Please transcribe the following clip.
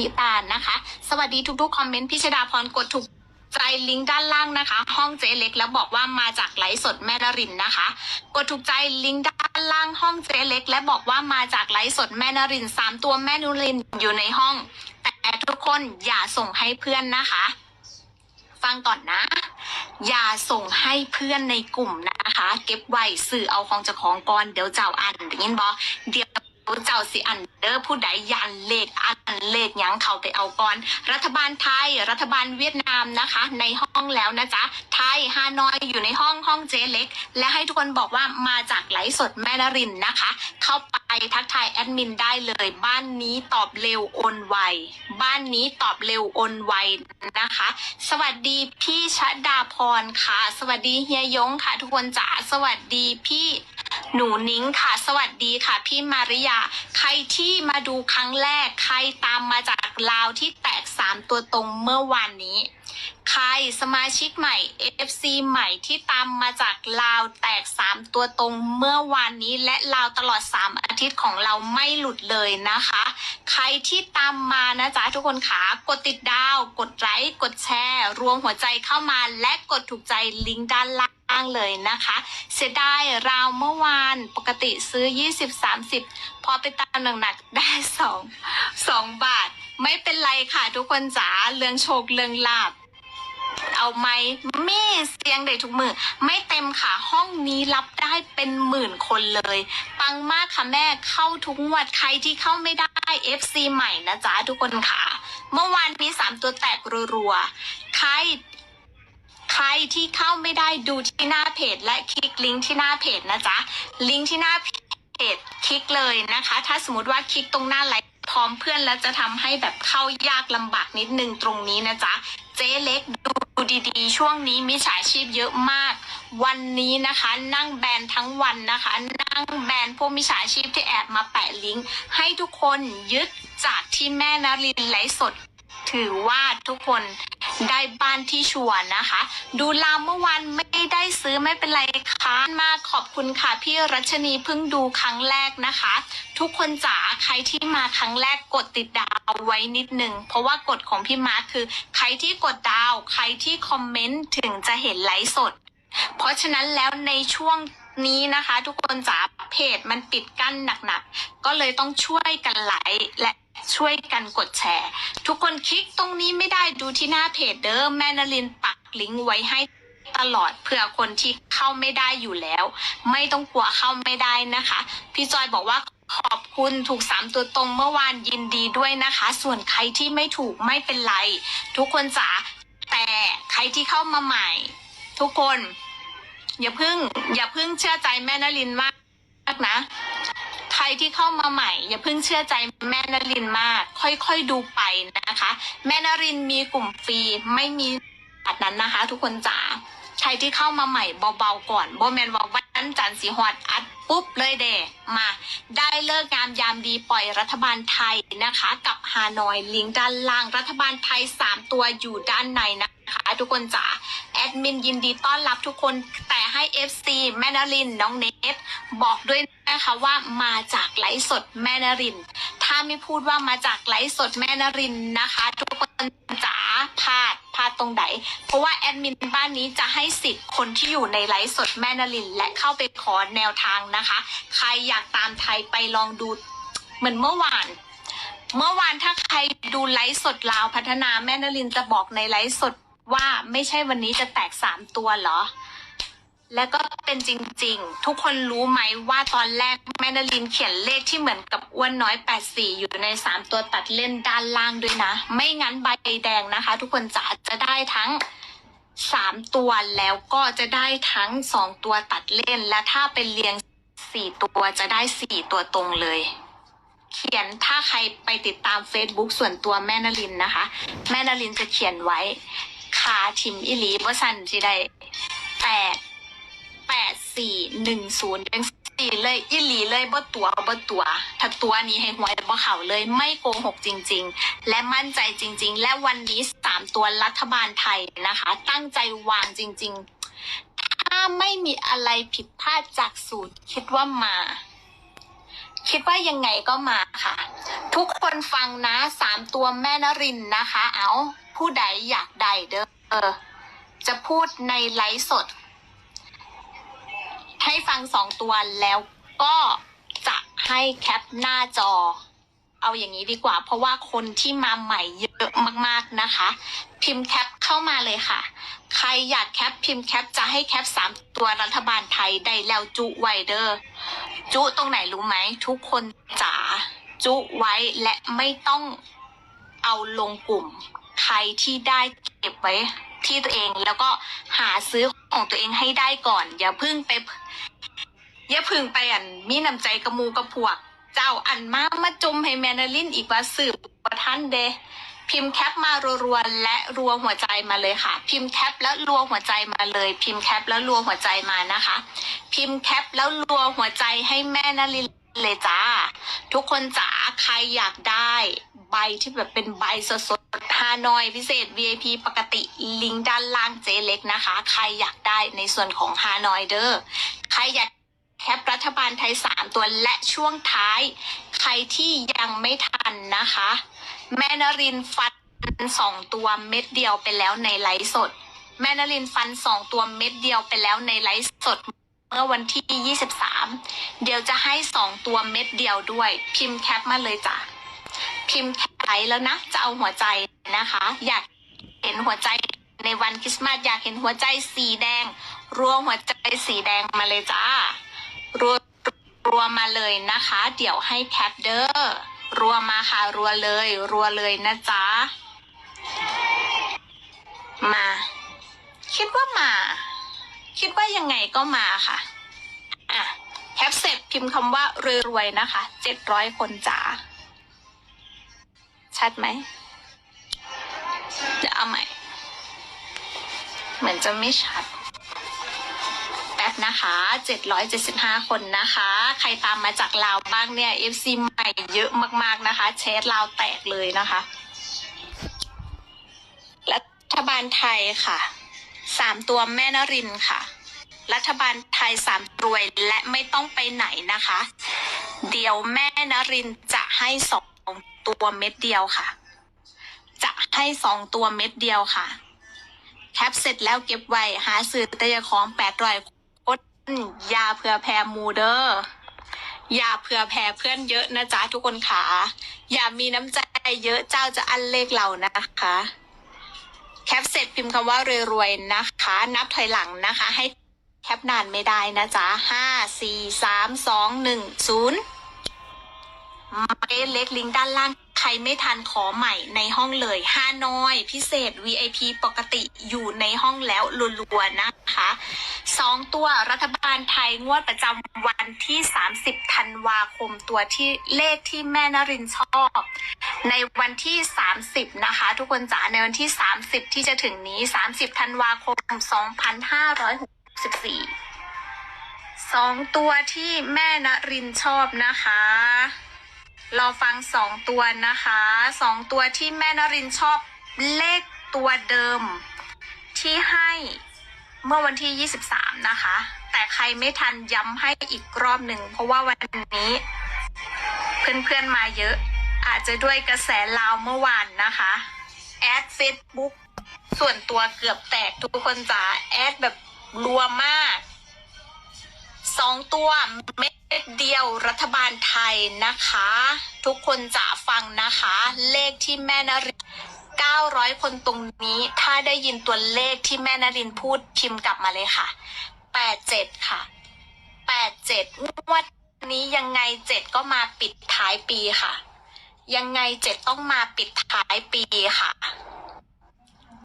ริตานะคะ สวัสดีทุกๆ คอมเมนต์พิชดาพรกดถูกใจลิงก์ด้านล่างนะคะ ห้องเจ๊เล็กแล้วบอกว่ามาจากไลฟ์สดแม่นรินนะคะ กดถูกใจลิงก์ด้านล่างห้องเจ๊เล็ก และบอกว่ามาจากไลฟ์สดแม่นรินสามตัวแม่นรินอยู่ในห้อง แต่ทุกคนอย่าส่งให้เพื่อนนะคะ ฟังก่อนนะ อย่าส่งให้เพื่อนในกลุ่มนะคะ เก็บไว้สื่อเอาของจ้าของก่อนเดี๋ยวเจ้าอันได้ยินบอเดี๋ยว เจ้าสิอันเดอร์ผู้ใดยันเลขอันเลขยังเขาไปเอาก่อน รัฐบาลไทย รัฐบาลเวียดนามนะคะ ในห้องแล้วนะจ๊ะ ไทยฮานอยอยู่ในห้องห้องเจเล็ก และให้ทุกคนบอกว่ามาจากไหลสดแม่นรินนะคะ เข้าไปทักทายแอดมินได้เลย บ้านนี้ตอบเร็วโอนไว บ้านนี้ตอบเร็วโอนไวนะคะ สวัสดีพี่ชดาพรค่ะ สวัสดีเฮียยงค่ะ ทุกคนจ๋าสวัสดีพี่ หนูนิ้งค่ะ สวัสดีค่ะ พี่มาริยา ใครที่มาดูครั้งแรก ใครตามมาจากลาวที่แตกสามตัวตรงเมื่อวานนี้ ใครสมาชิกใหม่ FC ใหม่ที่ตามมาจากลาวแตก 3 ตัวตรงเมื่อวานนี้และลาวตลอด 3 อาทิตย์ของเราไม่หลุดเลยนะคะ ใครที่ตามมานะจ๊ะทุกคนขากดติดดาว กดไลค์กดแชร์ รวมหัวใจเข้ามาและกดถูกใจลิงก์ด้านล่างเลยนะคะ เสียดายราวเมื่อวานปกติซื้อ 20-30 อไปตามหนักๆได้2 2บาท ไม่เป็นไรค่ะทุกคนจ๋าเรื่องโชคเรื่องลาบ เอาไหมมีเสียงเด็กทุกมือ ไม่เต็มค่ะห้องนี้รับได้เป็นหมื่นคนเลย ปังมากค่ะแม่เข้าทุกงวดใครที่เข้าไม่ได้ FC ใหม่นะจ๊ะทุกคนค่ะ เมื่อวานมีสามตัวแตกรัวๆใครใครที่เข้าไม่ได้ดูที่หน้าเพจและคลิกลิงก์ที่หน้าเพจนะจ๊ะ ลิงก์ที่หน้าเพ จคลิกเลยนะคะ ถ้าสมมติว่าคลิกตรงหน้าไลฟ์พร้อมเพื่อนแล้วจะทำให้แบบเข้ายากลำบากนิดนึงตรงนี้นะจ๊ะเจ๊เล็กดูดีๆ ช่วงนี้มิจฉาชีพเยอะมาก วันนี้นะคะ นั่งแบนทั้งวันนะคะ นั่งแบนพวกมิจฉาชีพที่แอบมาแปะลิงก์ให้ทุกคนยึดจากที่แม่นารินไลฟ์สด ถือว่าทุกคน ได้บ้านที่ชวร์นะคะ ดูลามเมื่อวานไม่ได้ซื้อไม่เป็นไรค่ะมาขอบคุณค่ะพี่รัชนีเพิ่งดูครั้งแรกนะคะ ทุกคนจ๋าใครที่มาครั้งแรกกดติดดาวไว้นิดนึงเพราะว่ากฎของพี่มาร์คคือ ใครที่กดดาว ใครที่คอมเมนต์ถึงจะเห็นไลฟ์สด เพราะฉะนั้นแล้วในช่วงนี้นะคะ ทุกคนจ๋าเพจมันปิดกั้นหนักๆก็เลยต้องช่วยกันไลค์และ ช่วยกันกดแชร์ ทุกคนคลิกตรงนี้ไม่ได้ดูที่หน้าเพจเด้อแม่นลินปักลิงก์ไว้ให้ตลอดเผื่อคนที่เข้าไม่ได้อยู่แล้ว ไม่ต้องกลัวเข้าไม่ได้นะคะ พี่จอยบอกว่าขอบคุณถูกสามตัวตรงเมื่อวานยินดีด้วยนะคะ ส่วนใครที่ไม่ถูกไม่เป็นไร ทุกคนจ๋าแต่ใครที่เข้ามาใหม่ ทุกคน อย่าเพึ่ง อย่าเพึ่งเชื่อใจแม่นลินมากนะ ที่เข้ามาใหม่ อย่าเพิ่งเชื่อใจแม่นรินมาก ค่อยๆดูไปนะคะ แม่นรินมีกลุ่มฟรีไม่มีแบบนั้นนะคะ ทุกคนจ๋าใครที่เข้ามาใหม่เบาๆก่อนโบแมนว่าวันจันทร์สีหอดอัดปุ๊บเลยเดมา ได้เลิกงามยามดีปล่อยรัฐบาลไทยนะคะ กับฮานอยลิงก์ด้านล่างรัฐบาลไทยสามตัวอยู่ด้านในนะคะ ทุกคนจ๋า แอดมินยินดีต้อนรับทุกคนแต่ให้ FC แม่นรินน้องเนทบอกด้วยนะคะว่ามาจากไลฟ์สดแม่นริน ถ้าไม่พูดว่ามาจากไลฟ์สดแม่นรินนะคะ ทุกคนจ๋าพลาดพลาดตรงไหน เพราะว่าแอดมินบ้านนี้จะให้สิทธิ์คนที่อยู่ในไลฟ์สดแม่นริน และเข้าไปขอแนวทางนะคะ ใครอยากตามไทยไปลองดูเหมือนเมื่อวานเมื่อวานถ้าใครดูไลฟ์สดลาวพัฒนาแม่นรินจะบอกในไลฟ์สด ว่าไม่ใช่วันนี้จะแตกสามตัวเหรอ และก็เป็นจริง ๆ ทุกคนรู้ไหมว่าตอนแรกแม่นลินเขียนเลขที่เหมือนกับอ้วนน้อย 84 อยู่ใน 3 ตัวตัดเล่นด้านล่างด้วยนะ ไม่งั้นใบแดงนะคะ ทุกคนจะจะได้ทั้ง 3 ตัวแล้วก็จะได้ทั้ง 2 ตัวตัดเล่น และถ้าเป็นเรียง 4 ตัวจะได้ 4 ตัวตรงเลยเขียนถ้าใครไปติดตาม Facebook ส่วนตัวแม่นลินนะคะ แม่นลินจะเขียนไว้ ขาทิมอิลีว่สันสิได้แปดแปดสี่หนึ่งศูนย์เป็นสี่เลยอิหลีเลยบ่ตัวบ่ตัวถ้าตัวนี้ให้หวยบ่เข่าเลยไม่โกหกจริง ๆ และมั่นใจจริง ๆ และวันนี้สามตัวรัฐบาลไทยนะคะ ตั้งใจวางจริง ๆ ถ้าไม่มีอะไรผิดพลาดจากสูตร คิดว่ามา คิดว่ายังไงก็มาค่ะ คนฟังนะสามตัวแม่นรินนะคะ เอาผู้ใดอยากได้เด้อเออจะพูดในไลฟ์สด ให้ฟังสองตัวแล้วก็จะให้แคปหน้าจอ เอาอย่างนี้ดีกว่า เพราะว่าคนที่มาใหม่เยอะมากๆนะคะ พิมพ์แคปเข้ามาเลยค่ะ ใครอยากแคปพิมพ์แคปจะให้แคปสามตัวรัฐบาลไทยได้แล้วจุไวเดอร์ จุตรงไหนรู้ไหมทุกคนจ๋า จุไว้และไม่ต้องเอาลงกลุ่ม ใครที่ได้เก็บไว้ที่ตัวเองแล้วก็หาซื้อของตัวเองให้ได้ก่อน อย่าพึ่งไป อย่าพึ่งไปอันมีน้ำใจกระมูกระพวก เจ้าอันมามาจมให้แมนาลินอีกว่าสืบว่าท่านเดพิมพ์แคปมารัวๆและรัวหัวใจมาเลยค่ะ พิมพ์แคปแล้วรัวหัวใจมาเลย พิมพ์แคปแล้วรัวหัวใจมานะคะ พิมพ์แคปแล้วรัวหัวใจให้แม่นาลิน เลยจ้า ทุกคนจ๋าใครอยากได้ใบที่แบบเป็นใบสดๆฮานอยพิเศษ VIP ปกติลิงก์ด้านล่างเจเล็กนะคะ ใครอยากได้ในส่วนของฮานอยเดอร์ใครอยากแคปรัฐบาลไทยสามตัวและช่วงท้าย ใครที่ยังไม่ทันนะคะ แม่นรินฟันสองตัวเม็ดเดียวไปแล้วในไลฟ์สด แม่นรินฟันสองตัวเม็ดเดียวไปแล้วในไลฟ์สด เมื่อวันที่ 23 เดี๋ยวจะให้สองตัวเม็ดเดียวด้วย พิมพ์แคปมาเลยจ้ะ พิมพ์แคปไว้แล้วนะ จะเอาหัวใจนะคะ อยากเห็นหัวใจในวันคริสต์มาสอยากเห็นหัวใจสีแดงรวมหัวใจสีแดงมาเลยจ้า รัวรัวมาเลยนะคะ เดี๋ยวให้แคปเดอร์รัวมาค่ะรัวเลย รัวเลยนะจ๊ะ มา คิดว่ามา คิดว่ายังไงก็มาค่ะ อะแคปเสร็จพิมพ์คำว่ารวยๆนะคะเจ็ดร้อยคนจ๋า ชัดไหม จะเอาใหม่ เหมือนจะไม่ชัดแป๊บนะคะ 775 คนนะคะ ใครตามมาจากลาวบ้างเนี่ย FC ใหม่เยอะมากๆนะคะแชทลาวแตกเลยนะคะ รัฐบาลไทยค่ะ สามตัวแม่นรินค่ะ รัฐบาลไทยสามรวยและไม่ต้องไปไหนนะคะ เดี๋ยวแม่นรินจะให้สองตัวเม็ดเดียวค่ะ จะให้สองตัวเม็ดเดียวค่ะ แคปเสร็จแล้วเก็บไว้หาสื่อตะยาของแปดรอยคนยาเผื่อแผ่มูเดอร์อย่าเผื่อแผ่เพื่อนเยอะนะจ๊ะทุกคนขาอย่ามีน้ำใจเยอะเจ้าจะอันเลขเรานะคะ แคปเสร็จพิมพ์คำว่ารวยๆนะคะ นับถอยหลังนะคะ ให้แคปนานไม่ได้นะจ๊ะห้าสี่สามสองหนึ่งศูนย์หมายเลขลิงก์ด้านล่าง ใครไม่ทันขอใหม่ในห้องเลยห้าน้อย พิเศษ VIP ปกติอยู่ในห้องแล้วรัวๆนะคะสองตัวรัฐบาลไทยงวดประจำวันที่ 30ธันวาคมตัวที่เลขที่แม่นรินชอบ ในวันที่ 30 นะคะ ทุกคนจ๋าในวันที่ 30 ที่จะถึงนี้ 30ธันวาคม 2564สองตัวที่แม่นรินชอบนะคะเราฟังสองตัวนะคะสองตัวที่แม่นรินชอบเลขตัวเดิม ที่ให้เมื่อวันที่ 23 นะคะ แต่ใครไม่ทันย้ำให้อีกรอบหนึ่ง เพราะว่าวันนี้ เพื่อนๆมาเยอะ อาจจะด้วยกระแสลาวเมื่อวานนะคะ แอดเฟซบุ๊กส่วนตัวเกือบแตกทุกคนจ๋าแอดแบบรัวมากสองตัวเม็ดเดียวรัฐบาลไทยนะคะ ทุกคนจะฟังนะคะ เลขที่แม่นริน900 คนตรงนี้ ถ้าได้ยินตัวเลขที่แม่นรินพูดพิมพ์กลับมาเลยค่ะ 87 ค่ะ 87งวดนี้ยังไง 7 ก็มาปิดท้ายปีค่ะ ยังไงเจ็ดต้องมาปิดท้ายปีค่ะ